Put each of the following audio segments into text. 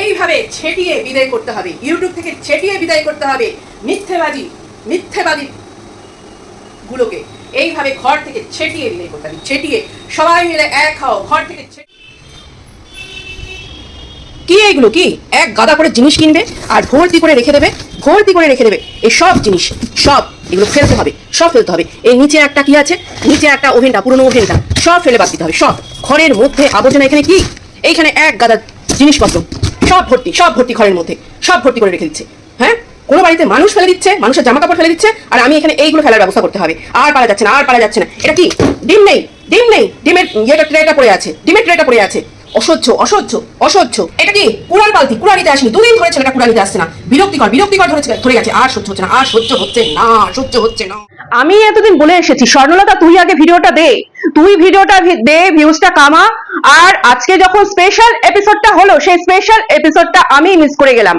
এইভাবে ছেটিয়ে বিদায় করতে হবে। ইউটিউব থেকে ছেটিয়ে বিদায় করতে হবে মিথ্যেবাদী মিথ্যেবাদী গুলোকে। এইভাবে ঘর থেকে ছেটিয়ে বিদায় করতে হবে। ছেটিয়ে সবাই মিলে এক হও, ঘর থেকে কি এইগুলো কি? এক গাদা করে জিনিস কিনবে আর ভর্তি করে রেখে দেবে? ভর্তি করে রেখে দেবে। এই সব জিনিস, সব এগুলো ফেলতে হবে, সব ফেলতে হবে। এই নিচে একটা কি আছে? নিচে একটা ওভেনটা পুরনো ওভেনটা সব ফেলে বাদ দিতে হবে, সব। ঘরের মধ্যে আবর্জনা এখানে কি? এইখানে এক গাদা জিনিসপত্র। সব ভর্তি সব ভর্তি ঘরের মধ্যে। সব ভর্তি করে রেখে দিচ্ছে। হ্যাঁ? কোনো বাড়িতে মানুষ ফেলে দিচ্ছে, মানুষের জামা কাপড় ফেলে দিচ্ছে, আর আমি এখানে এইগুলো ফেলার ব্যবস্থা করতে হবে। আর পারা যাচ্ছে না, আর পারা যাচ্ছে না। এটা কি? ডিম নেই ডিম নেই। ডিমের ইয়েটা ট্রেটা পড়ে আছে, ডিমের ট্রেটা পড়ে আছে। অসহ্য অসহ্য অসহ্য। এটা কি? কুড়াল বালতি, কুড়ালিতে আসেনি। দুদিন ধরে ছেলেটা কুড়ালিতে আসছে না। বিরক্তিকর বিরক্তিকর ধরে ধরে গেছে। আর সহ্য হচ্ছে না, আর সহ্য হচ্ছে না, সহ্য হচ্ছে না। আমি এতদিন বলে এসেছি, স্বর্ণলতা, তুই আগে ভিডিওটা দে। তুই ভিডিওটা দে ভিউজটা কামা। আর আজকে যখন স্পেশাল এপিসোডটা হলো, সেই স্পেশাল এপিসোডটা আমি মিস করে গেলাম।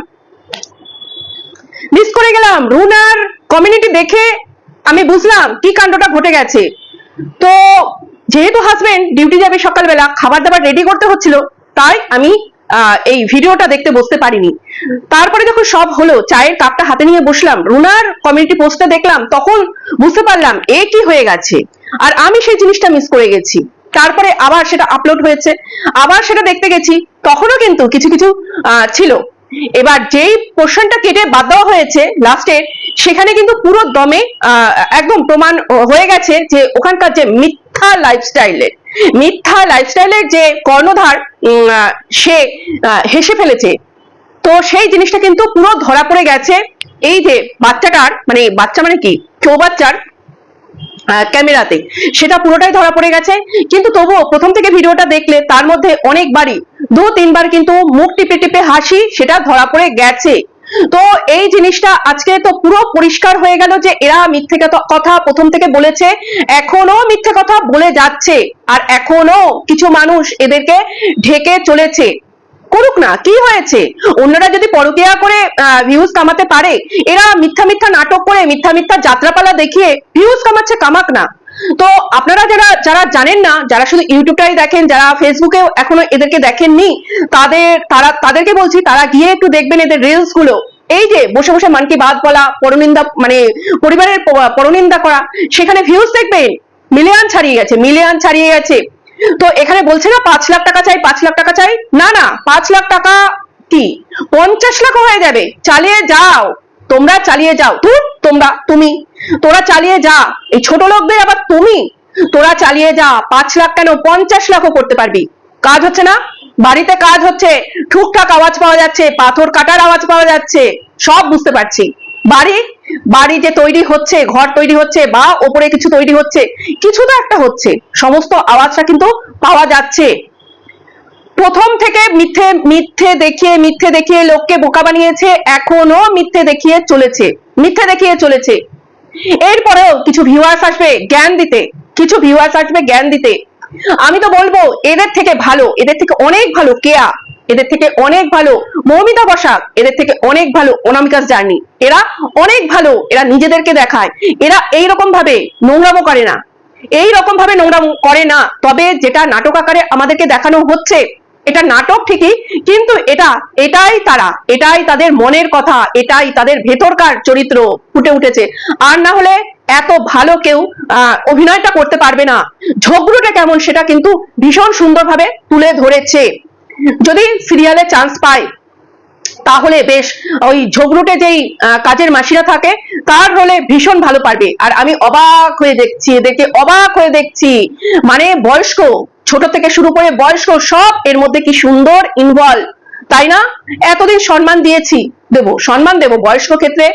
মিস করে গেলাম। রুনার কমিউনিটি দেখে আমি বুঝলাম কি কাণ্ডটা ঘটে গেছে। তো, যেহেতু হাজবেন্ড ডিউটি যাবে সকালবেলা, খাবার দাবার রেডি করতে হচ্ছিল, তাই আমি এই ভিডিওটা দেখতে বসতে পারিনি। তারপরে যখন সব হলো, চায়ের কাপটা হাতে নিয়ে বসলাম, রুনার কমিউনিটি পোস্টে দেখলাম, তখন বুঝতে পারলাম এ কি হয়ে গেছে। আর আমি সেই জিনিসটা মিস করে গেছি। তারপরে আবার সেটা আপলোড হয়েছে। আবার সেটা দেখতে গেছি, তখনও কিন্তু কিছু কিছু ছিল। এবার যেই পোর্শনটা কেটে বাদ দেওয়া হয়েছে লাস্টের সেখানে কিন্তু পুরো দমে একদম প্রমাণ হয়ে গেছে যে ওখানকার যে মিথ্যা লাইফস্টাইলের মিথ্যা লাইফস্টাইলের যে কর্ণধার সে হেসে ফেলেছে। তো সেই জিনিসটা কিন্তু পুরো ধরা পড়ে গেছে এই যে বাচ্চাটার মানে বাচ্চা মানে কি? চৌবাচ্চার ক্যামেরাতে। সেটা পুরোটাই ধরা পড়ে গেছে। কিন্তু তবুও প্রথম থেকে ভিডিওটা দেখলে তার মধ্যে অনেকবারই দু তিনবার কিন্তু মুখ টিপে টিপে হাসি, সেটা ধরা পড়ে গেছে। তো এই জিনিসটা আজকে তো পুরো পরিষ্কার হয়ে গেল যে এরা মিথ্যে কথা- প্রথম থেকে বলেছে, এখনও মিথ্যে কথা বলে যাচ্ছে, আর এখনও কিছু মানুষ এদেরকে ঢেকে চলেছে। করুক না, কি হয়েছে? অন্যরা যদি পরকিয়া করে ভিউজ কামাতে পারে, এরা মিথ্যা মিথ্যা নাটক করে, মিথ্যা মিথ্যা যাত্রাপালা দেখিয়ে ভিউজ কামাচ্ছে কামাক না। তো আপনারা যারা যারা জানেন না, যারা শুধু ইউটিউবটাই দেখেন, যারা ফেসবুকেও এখনও এদেরকে দেখেননি, তাদের, তারা, তাদেরকে বলছি, তারা গিয়ে একটু দেখবেন এদের রিলসগুলো। এই যে বসে বসে মানকি বাদ বলা, পরনিন্দা মানে পরিবারের পরনিন্দা করা, সেখানে ভিউজ দেখবেন। মিলিয়ন ছাড়িয়ে গেছে মিলিয়ন ছাড়িয়ে গেছে। তো এখানে বলছে না, পাঁচ লাখ টাকা চাই, পাঁচ লাখ টাকা চাই? না না, পাঁচ লাখ টাকা কি? পঞ্চাশ লাখ হয়ে যাবে। চালিয়ে যাও। তোমরা চালিয়ে যাও। তুই তোমরা, তুমি তোরা চালিয়ে যা। এই ছোট লোকদের আবার তুমি? তোরা চালিয়ে যা। পাঁচ লাখ কেন পঞ্চাশ লাখও করতে পারবি? কাজ হচ্ছে না? বাড়িতে কাজ হচ্ছে। ঠুকঠাক আওয়াজ পাওয়া যাচ্ছে। পাথর কাটার আওয়াজ পাওয়া যাচ্ছে। সব বুঝতে পারছি। বাড়ি? বাড়ি যে তৈরি হচ্ছে, ঘর তৈরি হচ্ছে বা ওপরে কিছু তৈরি হচ্ছে, কিছু তো একটা হচ্ছে। সমস্ত আওয়াজটা কিন্তু পাওয়া যাচ্ছে। প্রথম থেকে মিথ্যে মিথ্যে দেখিয়ে মিথ্যে দেখিয়ে লোককে বোকা বানিয়েছে, এখনও মিথ্যে দেখিয়ে চলেছে। মিথ্যে দেখিয়ে চলেছে। এরপরেও কিছু ভিউয়ার্স আসবে জ্ঞান দিতে, কিছু ভিউয়ার্স আসবে জ্ঞান দিতে। আমি তো বলব, এদের থেকে ভালো, এদের থেকে অনেক ভালো কেয়া, এদের থেকে অনেক ভালো মৌমিতা বসাক, এদের থেকে অনেক ভালো অনামিকাস জার্নি। এরা অনেক ভালো, এরা নিজেদেরকে দেখায়। এরা এই রকম ভাবে নোংরামো করে না। এই রকম ভাবে নোংরা করে না। তবে যেটা নাটক আকারে আমাদেরকে দেখানো হচ্ছে এটা নাটক ঠিকই, কিন্তু এটা, এটাই তারা, এটাই তাদের মনের কথা, এটাই তাদের ভেতরকার চরিত্র ফুটে উঠেছে। আর না হলে এত ভালো কেউ অভিনয়টা করতে পারবে না। ঝগড়ুটা কেমন সেটা কিন্তু ভীষণ সুন্দরভাবে তুলে ধরেছে। যদি সিরিয়ালে চান্স পায় তাহলে বেশ, ওই ঝগড়ুটে যেই কাজের মাসিরা থাকে, তার হলে ভীষণ ভালো পারবে। আর আমি অবাক হয়ে দেখছি, এদেরকে অবাক হয়ে দেখছি। মানে বয়স্ক, ছোট থেকে শুরু করে বয়স্ক, সব এর মধ্যে কি সুন্দর ইনভলভ তাই না? এতদিন সম্মান দিয়েছি, দেব, সম্মান দেব বয়স্ক ক্ষেত্রে।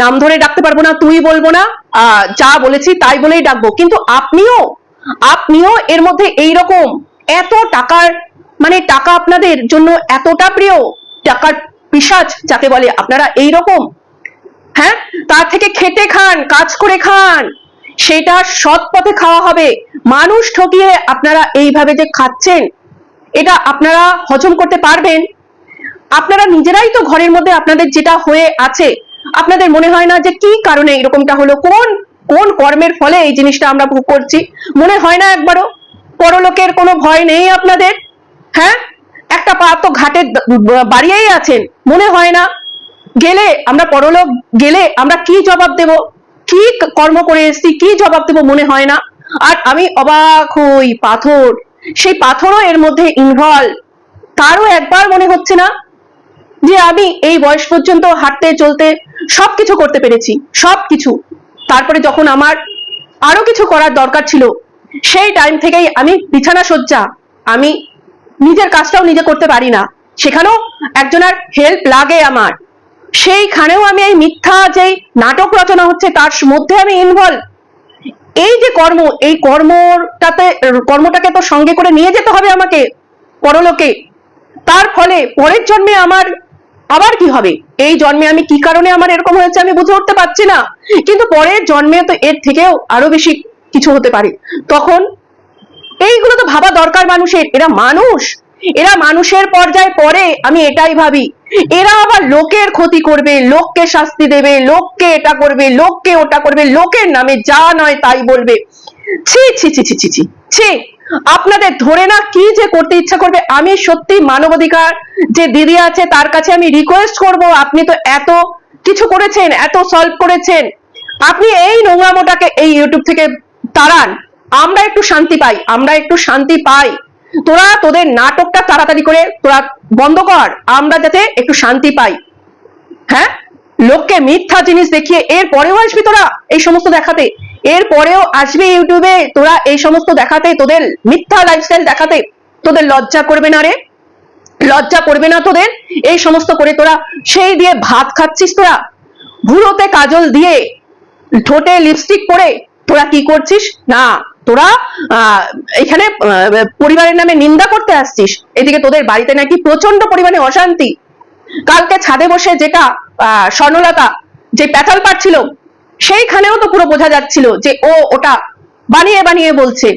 নাম ধরে ডাকতে পারব না, তুই বলব না যা বলেছি তাই বলেই ডাকবো। কিন্তু আপনিও আপনিও এর মধ্যে এই রকম এত টাকার মানে টাকা আপনাদের জন্য এতটা প্রিয়, টাকার পিসাজ যাকে বলে, আপনারা এই রকম হ্যাঁ? তার থেকে খেটে খান, কাজ করে খান। সেটা সৎ পথে খাওয়া হবে। মানুষ ঠকিয়ে আপনারা এইভাবে যে খাচ্ছেন, এটা আপনারা হজম করতে পারবেন। আপনারা নিজেরাই তো ঘরের মধ্যে আপনাদের যেটা হয়ে আছে, আপনাদের মনে হয় না যে কি কারণে এরকমটা হলো? কোন কোন কর্মের ফলে এই জিনিসটা আমরা ভোগ করছি? মনে হয় না একবারও? পরলোকের কোনো ভয় নেই আপনাদের? হ্যাঁ? একটা পা তো ঘাটে বাড়িয়েই আছেন। মনে হয় না। গেলে আমরা পরলোক, গেলে আমরা কি জবাব দেব? কি কর্ম করে এসেছি? কি জবাব দেব মনে হয় না। আর আমি অবাক হই পাথর। সেই পাথরও এর মধ্যে ইনভলভ তারও একবার মনে হচ্ছে না যে আমি এই বয়স পর্যন্ত হাঁটতে, চলতে সবকিছু করতে পেরেছি, সবকিছু। তারপরে যখন আমার আরও কিছু করার দরকার ছিল, সেই টাইম থেকেই আমি বিছানা সজ্জা। আমি নিজের কাজটাও নিজে করতে পারি না। সেখানেও একজনের হেল্প লাগে আমার। সেইখানেও আমি এই মিথ্যা যেই নাটক রচনা হচ্ছে, তার মধ্যে আমি ইনভলভ এই যে কর্ম, এই কর্মটাতে, কর্মটাকে তো সঙ্গে করে নিয়ে যেতে হবে আমাকে, পরলোকে। তার ফলে পরের জন্মে আমার আবার কি হবে? এই জন্মে আমি কি কারণে আমার এরকম হয়েছে আমি বুঝে উঠতে পারছি না। কিন্তু পরের জন্মে তো এর থেকেও আরও বেশি কিছু হতে পারে। তখন এইগুলো তো ভাবা দরকার মানুষের। এরা মানুষ। এরা মানুষের পর্যায়ে পড়ে, আমি এটাই ভাবি। এরা আবার লোকের ক্ষতি করবে, লোককে শাস্তি দেবে, লোককে এটা করবে, লোককে ওটা করবে, লোকের নামে যা নয় তাই বলবে। ছি ছি ছি ছি ছি ছি ছি, আপনাদের ধরে না কি যে করতে ইচ্ছা করবে? আমি সত্যি মানবাধিকার যে দিদি আছে তার কাছে আমি রিকোয়েস্ট করব। আপনি তো এত কিছু করেছেন, এত সলভ করেছেন। আপনি এই নোংরামোটাকে এই ইউটিউব থেকে তাড়ান। আমরা একটু শান্তি পাই, আমরা একটু শান্তি পাই। তোরা তোদের নাটকটা তাড়াতাড়ি করে তোরা বন্ধ কর, আমরা যাতে একটু শান্তি পাই। হ্যাঁ? লোককে মিথ্যা জিনিস দেখিয়ে এর পরেও আসবি তোরা এই সমস্ত দেখাতে। এর পরেও আসবি ইউটিউবে তোরা এই সমস্ত দেখাতে, তোদের মিথ্যা লাইফস্টাইল দেখাতে। তোদের লজ্জা করবে না রে। লজ্জা করবে না তোদের। এই সমস্ত করে তোরা সেই দিয়ে ভাত খাচ্ছিস তোরা। ভুলোতে কাজল দিয়ে ঠোঁটে লিপস্টিক পরে তোরা কি করছিস? না, তোরা এখানে পরিবারের নামে নিন্দা করতে আসছিস। এদিকে তোদের বাড়িতে নাকি প্রচণ্ড পরিমাণে অশান্তি। কালকে ছাদে বসে যেটা স্বর্ণলতা যে প্যাচাল পাচ্ছিল সেইখানেও তো পুরো বোঝা যাচ্ছিল যে ও ওটা বানিয়ে বানিয়ে বলছে।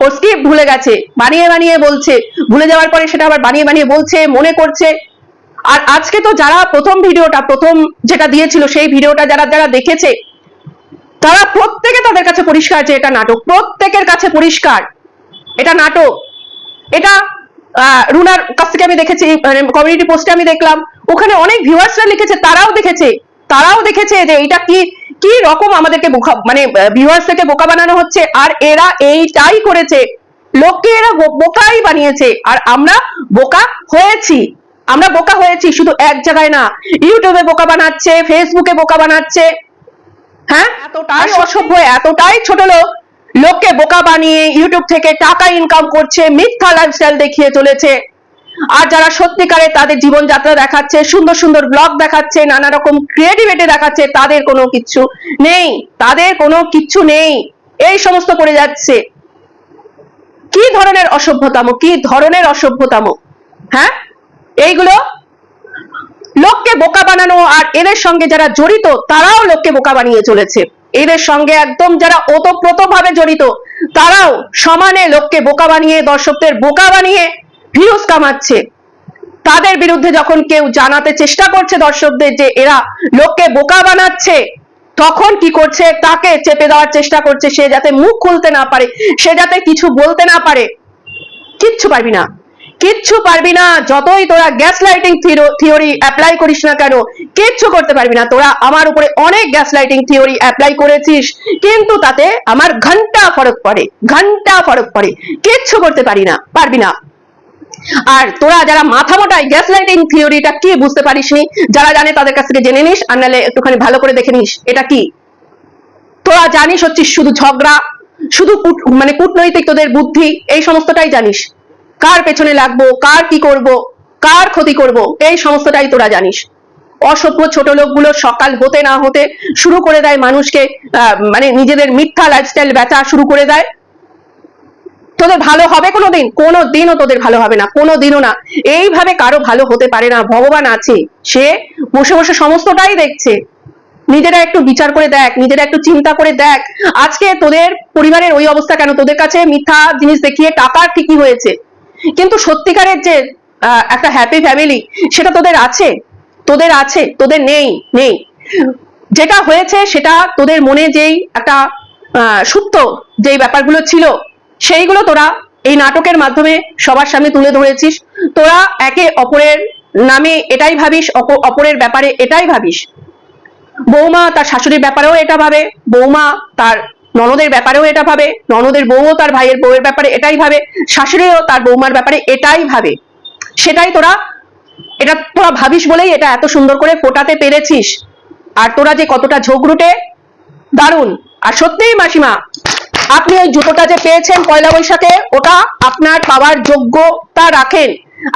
ও স্ক্রিপ্ট ভুলে গেছে, বানিয়ে বানিয়ে বলছে। ভুলে যাওয়ার পরে সেটা আবার বানিয়ে বানিয়ে বলছে, মনে করছে। আর আজকে তো যারা প্রথম ভিডিওটা, প্রথম যেটা দিয়েছিল, সেই ভিডিওটা যারা যারা দেখেছে তারা প্রত্যেকে তাদের কাছে পরিষ্কার যে এটা নাটক, প্রত্যেকের কাছে পরিষ্কার। এটা নাটক। এটা রুনার কাছ থেকে আমি দেখেছি কমিউনিটি পোস্টে আমি দেখলাম। ওখানে অনেক ভিউয়ার্সরা লিখেছে, তারাও দেখেছে। তারাও দেখেছে যে এটা কি কি রকম আমাদেরকে বোকা মানে ভিউয়ার্স থেকে বোকা বানানো হচ্ছে, আর এরা এইটাই করেছে। লোককে এরা বোকাই বানিয়েছে। আর আমরা বোকা হয়েছি। আমরা বোকা হয়েছি, শুধু এক জায়গায় না। ইউটিউবে বোকা বানাচ্ছে ফেসবুকে বোকা বানাচ্ছে। হ্যাঁ? এতটাই অসভ্য। এতটাই ছোট লোক। লোককে বোকা বানিয়ে ইউটিউব থেকে টাকা ইনকাম করছে মিথ্যা লাইফস্টাইল দেখিয়ে চলেছে। আর যারা সত্যিকারে তাদের জীবনযাত্রা দেখাচ্ছে সুন্দর সুন্দর ব্লগ দেখাচ্ছে নানা রকম ক্রিয়েটিভিটি দেখাচ্ছে তাদের কোনো কিচ্ছু নেই। তাদের কোনো কিচ্ছু নেই। এই সমস্ত করে যাচ্ছে। কি ধরনের অসভ্যতাম? কি ধরনের অসভ্যতাম? হ্যাঁ? এইগুলো লোককে বোকা বানানো আর এদের সঙ্গে যারা জড়িত, তারাও লোককে বোকা বানিয়ে চলেছে। এদের সঙ্গে একদম যারা ওতপ্রোত ভাবে জড়িত, তারাও সমানে লোককে বোকা বানিয়ে, দর্শকদের বোকা বানিয়ে ভিউজ কামাচ্ছে। তাদের বিরুদ্ধে যখন কেউ জানাতে চেষ্টা করছে দর্শকদের যে এরা লোককে বোকা বানাচ্ছে, তখন কি করছে? তাকে চেপে দেওয়ার চেষ্টা করছে, সে যাতে মুখ খুলতে না পারে, সে যাতে কিছু বলতে না পারে। কিচ্ছু পারবি না। কিচ্ছু পারবি না, যতই তোরা গ্যাস লাইটিং থিওরি অ্যাপ্লাই করিস না কেন, কিচ্ছু করতে পারবি না। তোরা আমার উপরে অনেক গ্যাস লাইটিং থিওরি অ্যাপ্লাই করেছিস, কিন্তু তাতে আমার ঘণ্টা ফরক পড়ে, ঘণ্টা ফরক পড়ে। কিচ্ছু করতে পারি না, পারবি না। আর তোরা যারা মাথা মোটাই গ্যাস লাইটিং থিওরিটা কি বুঝতে পারিসনি যারা জানে তাদের কাছ থেকে জেনে নিস, আর নাহলে একটুখানি ভালো করে দেখে নিস, এটা কি? তোরা জানিস হচ্ছিস শুধু ঝগড়া, শুধু মানে কূটনৈতিক তোদের বুদ্ধি, এই সমস্তটাই জানিস। কার পেছনে লাগবো? কার কি করব? কার ক্ষতি করব? এই সমস্তটাই তোরা জানিস। অসভ্য ছোট লোকগুলো সকাল হতে না হতে শুরু করে দেয় মানুষকে মানে নিজেদের মিথ্যা লাইফস্টাইল বেচা শুরু করে দেয়। তোদের ভালো হবে কোনোদিন? কোনো দিনও তোদের ভালো হবে না কোনো দিনও না। এইভাবে কারও ভালো হতে পারে না, ভগবান আছে। সে বসে বসে সমস্তটাই দেখছে। নিজেরা একটু বিচার করে দেখ, নিজেরা একটু চিন্তা করে দেখ, আজকে তোদের পরিবারের ওই অবস্থা কেন? তোদের কাছে মিথ্যা জিনিস দেখিয়ে টাকা ঠিকই হয়েছে। কিন্তু সত্যিকারের যে একটা হ্যাপি ফ্যামিলি সেটা তোদের আছে? তোদের আছে, তোদের নেই নেই। যেটা হয়েছে, সেটা তোদের মনে যেই একটা সুপ্ত যেই ব্যাপারগুলো ছিল, সেইগুলো তোরা এই নাটকের মাধ্যমে সবার সামনে তুলে ধরেছিস। তোরা একে অপরের নামে এটাই ভাবিস, অপ- অপরের ব্যাপারে এটাই ভাবিস। বৌমা তার শাশুড়ির ব্যাপারেও এটা ভাবে, বৌমা তার ননদের ব্যাপারেও এটা ভাবে, ননদের বউও তার ভাইয়ের বউয়ের ব্যাপারে এটাই ভাবে, শাশুড়িও তার বৌমার ব্যাপারে এটাই ভাবে। সেটাই তোরা, এটা তোরা ভাবিস বলেই এটা এত সুন্দর করে ফোটাতে পেরেছিস। আর তোরা যে কতটা ঝোগরুটে দারুণ। আর সত্যিই মাসিমা, আপনি ওই জুতোটা যে পেয়েছেন পয়লা বৈশাখে, ওটা আপনার পাওয়ার যোগ্যতা রাখেন।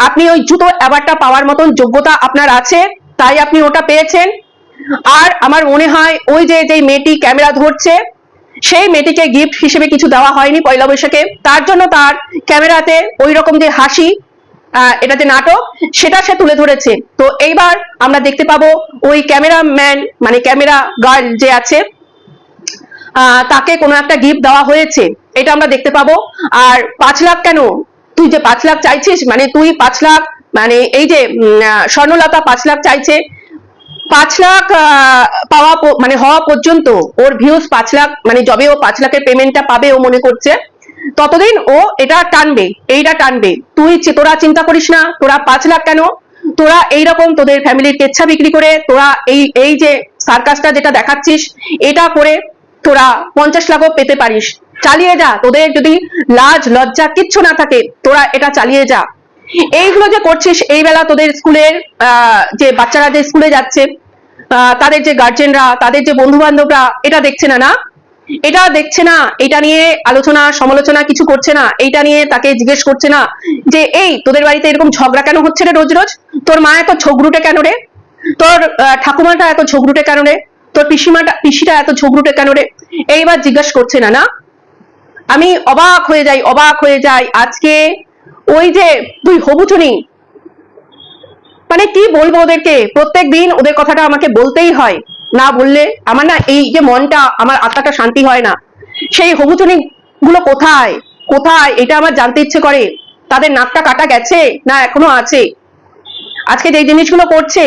আপনি ওই জুতো অ্যাওয়ার্ডটা পাওয়ার মতন যোগ্যতা আপনার আছে, তাই আপনি ওটা পেয়েছেন। আর আমার মনে হয় ওই যে যে মেয়েটি ক্যামেরা ধরছে সেই মেয়েটিকে গিফট হিসেবে কিছু দেওয়া হয়নি পয়লা বৈশাখে। তার জন্য তার ক্যামেরাতে ওই রকম যে হাসি এটা যে নাটক, সেটা সে তুলে ধরেছে। তো এইবার আমরা দেখতে পাবো ওই ক্যামেরাম্যান মানে ক্যামেরা গার্ল যে আছে তাকে কোনো একটা গিফট দেওয়া হয়েছে। এটা আমরা দেখতে পাবো। আর পাঁচ লাখ কেন? তুই যে পাঁচ লাখ চাইছিস মানে তুই পাঁচ লাখ মানে এই যে স্বর্ণলতা পাঁচ লাখ চাইছে পাঁচ লাখ পাওয়া মানে হওয়া পর্যন্ত ওর ভিউজ পাঁচ লাখ মানে যবে ও পাঁচ লাখের পেমেন্টটা পাবে ও মনে করছে। ততদিন ও এটা টানবে, এইটা টানবে। তুই তোরা চিন্তা করিস না, তোরা পাঁচ লাখ কেন? তোরা এইরকম তোদের ফ্যামিলির কেচ্ছা বিক্রি করে, তোরা এই এই যে সার্কাসটা যেটা দেখাচ্ছিস, এটা করে তোরা পঞ্চাশ লাখও পেতে পারিস। চালিয়ে যা, তোদের যদি লাজ, লজ্জা কিচ্ছু না থাকে, তোরা এটা চালিয়ে যা। এইগুলো যে করছিস, এই বেলা তোদের স্কুলের যে বাচ্চারা যে স্কুলে যাচ্ছে তাদের যে গার্জেনরা তাদের যে বন্ধু বান্ধবরা এটা দেখছে না না? এটা দেখছে না, এটা নিয়ে আলোচনা, সমালোচনা কিছু করছে না, এইটা নিয়ে তাকে জিজ্ঞেস করছে না? যে, এই, তোদের বাড়িতে এরকম ঝগড়া কেন হচ্ছে রে রোজ রোজ? তোর মা এত ঝগড়ুটে কেন রে? তোর ঠাকুমাটা এত ঝগড়ুটে কেন রে? তোর পিসিমাটা, পিসিটা এত ঝগড়ুটে কেন রে? এইবার জিজ্ঞাসা করছে না না? আমি অবাক হয়ে যাই, অবাক হয়ে যাই। আজকে ওই যে তুই হবুচুনি মানে কি বলব ওদেরকে? প্রত্যেক দিন ওদের কথাটা আমাকে বলতেই হয়। না বললে আমার না এই যে মনটা, আমার আত্মাটা শান্তি হয় না। সেই হবুচুনি গুলো কোথায়? কোথায়? এটা আমার জানতে ইচ্ছে করে। তাদের নাকটা কাটা গেছে না এখনও আছে? আজকে যে জিনিসগুলো করছে,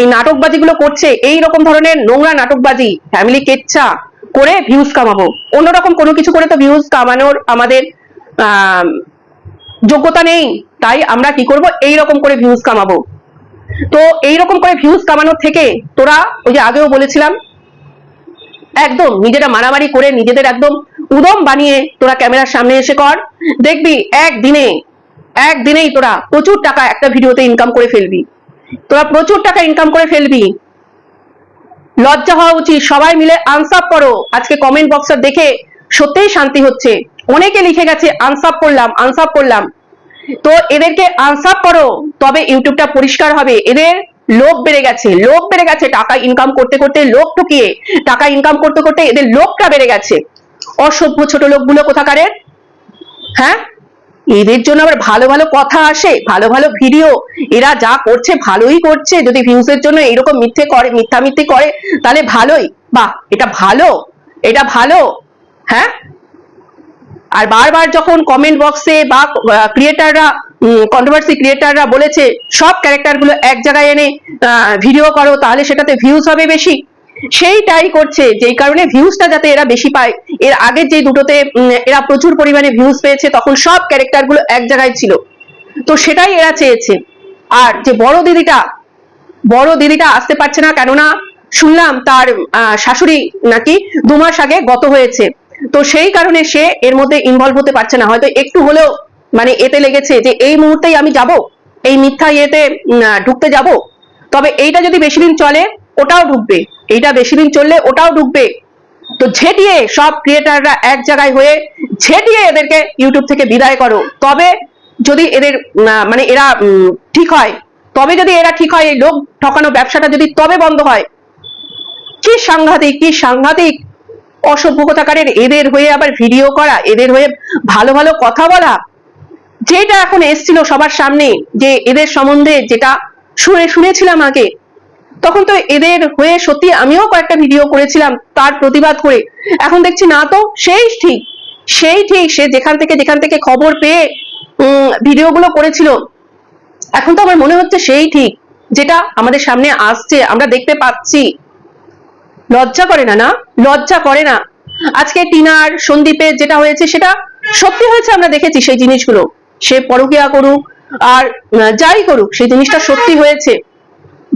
এই নাটকবাজিগুলো করছে, এই রকম ধরনের নোংরা নাটকবাজি ফ্যামিলি কেচ্ছা করে ভিউজ কামাবো। অন্যরকম কোনো কিছু করে তো ভিউজ কামানোর আমাদের যোগ্যতা নেই, তাই আমরা কি করব? এই রকম করে ভিউজ কামাবো। তো এই রকম করে ভিউজ কামানোর থেকে তোরা ওই যে আগেও বলেছিলাম, একদম নিজেরা মারামারি করে নিজেদের একদম উদম বানিয়ে তোরা ক্যামেরার সামনে এসে কর। দেখবি একদিনে, একদিনেই তোরা প্রচুর টাকা একটা ভিডিওতে ইনকাম করে ফেলবি। তোরা প্রচুর টাকা ইনকাম করে ফেলবি। লজ্জা হওয়া উচিত, সবাই মিলে আনসাপ করো। আজকে কমেন্ট বক্সটা দেখে সত্যিই শান্তি হচ্ছে। অনেকে লিখে গেছে আনসাপ করলাম আনসাপ করলাম। তো এদেরকে আনসাপ করো, তবে ইউটিউবটা পরিষ্কার হবে। এদের লোভ বেড়ে গেছে, লোভ বেড়ে গেছে টাকা ইনকাম করতে করতে, লোভ ঠুকিয়ে টাকা ইনকাম করতে করতে এদের লোভটা বেড়ে গেছে। অসভ্য ছোট লোকগুলো কোথাকারের হ্যাঁ? এদের জন্য আবার ভালো ভালো কথা আসে, ভালো ভালো ভিডিও এরা যা করছে ভালোই করছে। যদি ভিউজের জন্য এরকম মিথ্যে করে মিথ্যা মিথ্যে করে, তাহলে ভালোই। বাহ, এটা ভালো। এটা ভালো। হ্যাঁ? আর বারবার যখন কমেন্ট বক্সে বা ক্রিয়েটাররা কন্ট্রোভার্সি ক্রিয়েটাররা বলেছে, সব ক্যারেক্টারগুলো এক জায়গায় এনে ভিডিও করো, তাহলে সেটাতে ভিউজ হবে বেশি। সেইটাই করছে, যেই কারণে ভিউজটা যাতে এরা বেশি পায়। এর আগের যে দুটোতে এরা প্রচুর পরিমাণে ভিউজ পেয়েছে, তখন সব ক্যারেক্টারগুলো এক জায়গায় ছিল। তো সেটাই এরা চেয়েছে। আর যে বড় দিদিটা বড় দিদিটা আসতে পারছে না, কেননা শুনলাম তার শাশুড়ি নাকি দু মাস আগে গত হয়েছে। তো সেই কারণে সে এর মধ্যে ইনভলভ হতে পারছে না। হয়তো একটু হলেও মানে এতে লেগেছে যে এই মুহূর্তেই আমি যাব, এই মিথ্যা ইয়েতে ঢুকতে যাব। তবে এইটা যদি বেশি দিন চলে, ওটাও ঢুকবে। এইটা বেশি দিন চললে ওটাও ঢুকবে। তো ঝেটিয়ে সব ক্রিয়েটাররা এক জায়গায় হয়ে ঝেটিয়ে এদেরকে ইউটিউব থেকে বিদায় করো। তবে যদি এদের মানে এরা ঠিক হয়, তবে যদি এরা ঠিক হয়, এই লোক ঠকানো ব্যবসাটা যদি তবে বন্ধ হয়, কি সাংঘাতিক কি সাংঘাতিক। অসভ্যতাকারের এদের হয়ে আবার ভিডিও করা, এদের হয়ে ভালো ভালো কথা বলা, যেটা এখন এসছিল সবার সামনে, যে এদের সম্বন্ধে যেটা শুনে, শুনেছিলাম আগে, তখন তো এদের হয়ে সত্যি আমিও কয়েকটা ভিডিও করেছিলাম, তার প্রতিবাদ করে। এখন দেখছি না তো, সেই ঠিক সেই ঠিক, সে যেখান থেকে যেখান থেকে খবর পেয়ে ভিডিওগুলো করেছিল। এখন তো আমার মনে হচ্ছে সেই ঠিক, যেটা আমাদের সামনে আসছে, আমরা দেখতে পাচ্ছি। লজ্জা করে না না? লজ্জা করে না। আজকে টিনার সন্দীপের যেটা হয়েছে, সেটা সত্যি হয়েছে আমরা দেখেছি সেই জিনিসগুলো। সে পরকিয়া করুক আর যাই করুক, সেই জিনিসটা সত্যি হয়েছে।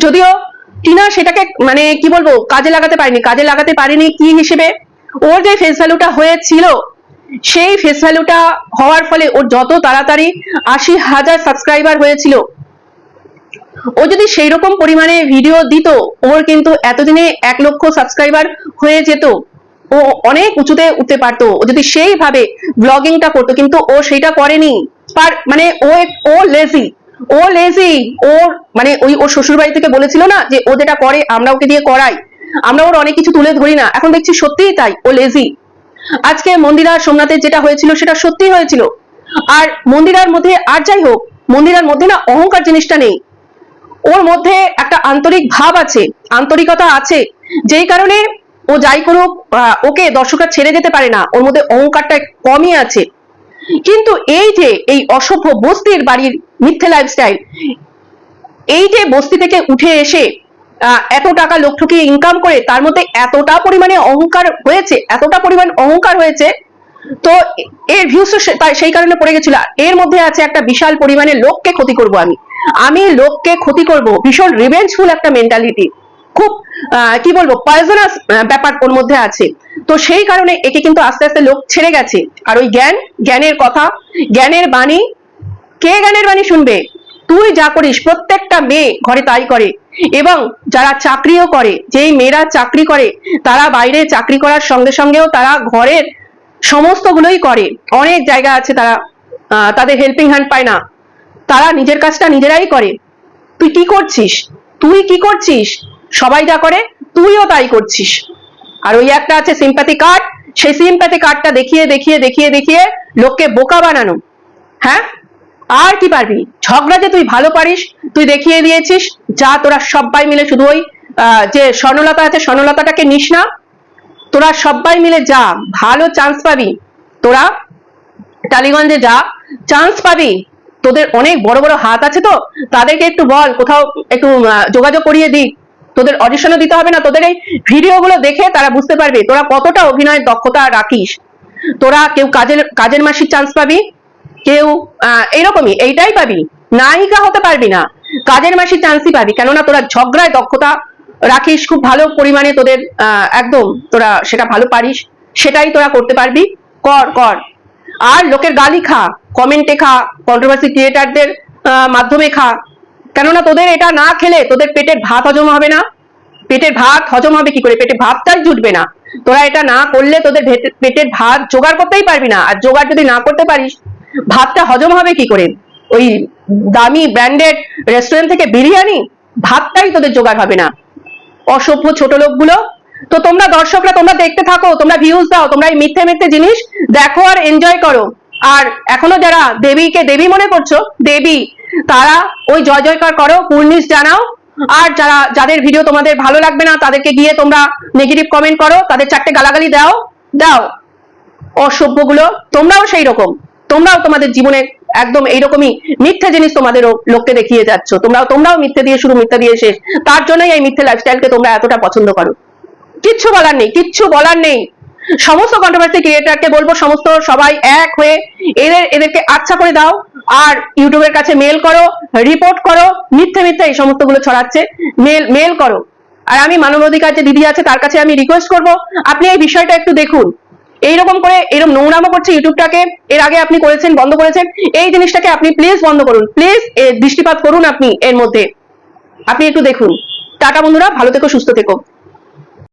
যদিও টিনা সেটাকে মানে কি বলব, কাজে লাগাতে পারেনি। কাজে লাগাতে পারেনি কি হিসেবে? ওর যে ফেস ভ্যালুটা হয়েছিল, সেই ফেস ভ্যালুটা হওয়ার ফলে ওর যত তাড়াতাড়ি আশি হাজার সাবস্ক্রাইবার হয়েছিল ও যদি সেই রকম পরিমাণে ভিডিও দিত, ওর কিন্তু এতদিনে এক লক্ষ সাবস্ক্রাইবার হয়ে যেত। ও অনেক উঁচুতে উঠতে পারতো। ও যদি সেইভাবে ব্লগিংটা করতো, কিন্তু ও সেইটা করেনি। পার মানে ও ও লেজি ও লেজি ও মানে ওই ওর শ্বশুর বাড়ি থেকে বলেছিল না যে, ও যেটা করে, আমরা ওকে দিয়ে করাই। আমরা ওর অনেক কিছু তুলে ধরি না। এখন দেখছি সত্যিই তাই, ও লেজি আজকে মন্দিরা সোমনাথের যেটা হয়েছিল, সেটা সত্যি হয়েছিল। আর মন্দিরার মধ্যে, আর যাই হোক, মন্দিরার মধ্যে না অহংকার জিনিসটা নেই। ওর মধ্যে একটা আন্তরিক ভাব আছে, আন্তরিকতা আছে, যেই কারণে ও যাই করুক ওকে দর্শকরা ছেড়ে যেতে পারে না, ওর মধ্যে অহংকারটা কমই আছে। কিন্তু এই যে এই অসভ্য বস্তির বাড়ির মিথ্যে লাইফস্টাইল এই যে বস্তি থেকে উঠে এসে এত টাকা লোক ঠকিয়ে ইনকাম করে, তার মধ্যে এতটা পরিমাণে অহংকার হয়েছে, এতটা পরিমাণ অহংকার হয়েছে তো এর ভিউস সেই কারণে পড়ে গেছিল। এর মধ্যে আছে একটা বিশাল পরিমাণে লোককে ক্ষতি করব আমি। আমি লোককে ক্ষতি করব, ভীষণ রিভেঞ্জফুল একটা মেন্টালিটি খুব কি বলব পয়জনাস ব্যাপার ওর মধ্যে আছে। তো সেই কারণে একে কিন্তু আস্তে আস্তে লোক ছেড়ে গেছে। আর ওই জ্ঞান, জ্ঞানের কথা, জ্ঞানের বাণী, কে জ্ঞানের বাণী শুনবে? তুই যা করিস, প্রত্যেকটা মেয়ে ঘরে তাই করে। এবং যারা চাকরিও করে, যেই মেয়েরা চাকরি করে, তারা বাইরে চাকরি করার সঙ্গে সঙ্গেও তারা ঘরের সমস্তগুলোই করে। অনেক জায়গা আছে তারা তাদের হেল্পিং হ্যান্ড পায় না। তারা নিজের কাজটা নিজেরাই করে। তুই কি করছিস? তুই কি করছিস? সবাই যা করে, তুইও তাই করছিস। আর ওই একটা আছে সিম্প্যাথি কার্ড সেই সিম্প্যাথি কার্ডটা দেখিয়ে দেখিয়ে দেখিয়ে দেখিয়ে লোককে বোকা বানানো। হ্যাঁ? আর কি পারবি? ঝগড়া যে তুই ভালো পারিস, তুই দেখিয়ে দিয়েছিস। যা তোরা সবাই মিলে শুধু ওই যে স্বর্ণলতা আছে, স্বর্ণলতাটাকে নিস না। তোরা সবাই মিলে যা ভালো চান্স পাবি। তোরা টালিগঞ্জে যা চান্স পাবি। তোদের অনেক বড় বড় হাত আছে তো তাদেরকে একটু বল কোথাও একটু যোগাযোগ করিয়ে দিক তোদের অডিশনও দিতে হবে না তোদের এই ভিডিওগুলো দেখে তারা বুঝতে পারবে তোরা কতটা অভিনয়ের দক্ষতা রাখিস। তোরা কেউ কাজের কাজের মাসির চান্স পাবি কেউ আহ, এইরকমই এইটাই পাবি। নায়িকা হতে পারবি না কাজের মাসির চান্সই পাবি কেননা তোরা ঝগড়ায় দক্ষতা রাখিস খুব ভালো পরিমাণে তোদের একদম তোরা সেটা ভালো পারিস, সেটাই তোরা করতে পারবি। কর কর। আর লোকের গালি খা কমেন্টে খা কন্ট্রোভার্সি ক্রিয়েটারদের মাধ্যমে খা। কেননা তোদের এটা না খেলে তোদের পেটের ভাত হজম হবে না। পেটের ভাত হজম হবে কি করে? পেটে ভাতটাই জুটবে না। তোরা এটা না করলে তোদের পেটের ভাত জোগাড় করতেই পারবি না। আর জোগাড় যদি না করতে পারিস, ভাতটা হজম হবে কি করে? ওই দামি ব্র্যান্ডেড রেস্টুরেন্ট থেকে বিরিয়ানি, ভাতটাই তোদের জোগাড় হবে না। অসভ্য ছোট লোকগুলো। তো তোমরা দর্শকরা, তোমরা দেখতে থাকো, তোমরা ভিউজ দাও, তোমরা এই মিথ্যে মিথ্যে জিনিস দেখো আর এনজয় করো। আর এখনও যারা দেবীকে দেবী মনে করছ, দেবী, তারা ওই জয় জয়কার করো পূর্ণিশ জানাও। আর যারা, যাদের ভিডিও তোমাদের ভালো লাগবে না, তাদেরকে গিয়ে তোমরা নেগেটিভ কমেন্ট করো, তাদের চারটে গালাগালি দাও দাও। অসভ্যগুলো, তোমরাও সেই রকম। তোমরাও তোমাদের জীবনে একদম এইরকমই মিথ্যে জিনিস তোমাদেরও লোককে দেখিয়ে যাচ্ছ। তোমরাও তোমরাও মিথ্যে দিয়ে শুরু, মিথ্যে দিয়ে শেষ। তার জন্যই এই মিথ্যে লাইফস্টাইলকে তোমরা এতটা পছন্দ করো। কিচ্ছু বলার নেই, কিচ্ছু বলার নেই। সমস্ত কন্ট্রোভার্সি ক্রিয়েটারকে বলব, সমস্ত সবাই এক হয়ে এদের এদেরকে আচ্ছা করে দাও আর ইউটিউবের কাছে মেল করো রিপোর্ট করো, মিথ্যে মিথ্যে এই সমস্তগুলো ছড়াচ্ছে। মেল মেল করো। আর আমি মানবাধিকার যে দিদি আছে, তার কাছে আমি রিকোয়েস্ট করব। আপনি এই বিষয়টা একটু দেখুন। এইরকম করে এরকম নোংরামো করছে ইউটিউবটাকে। এর আগে আপনি করেছেন, বন্ধ করেছেন। এই জিনিসটাকে আপনি প্লিজ বন্ধ করুন। প্লিজ দৃষ্টিপাত করুন আপনি এর মধ্যে। আপনি একটু দেখুন। টাটা বন্ধুরা, ভালো থেকো, সুস্থ থেকো।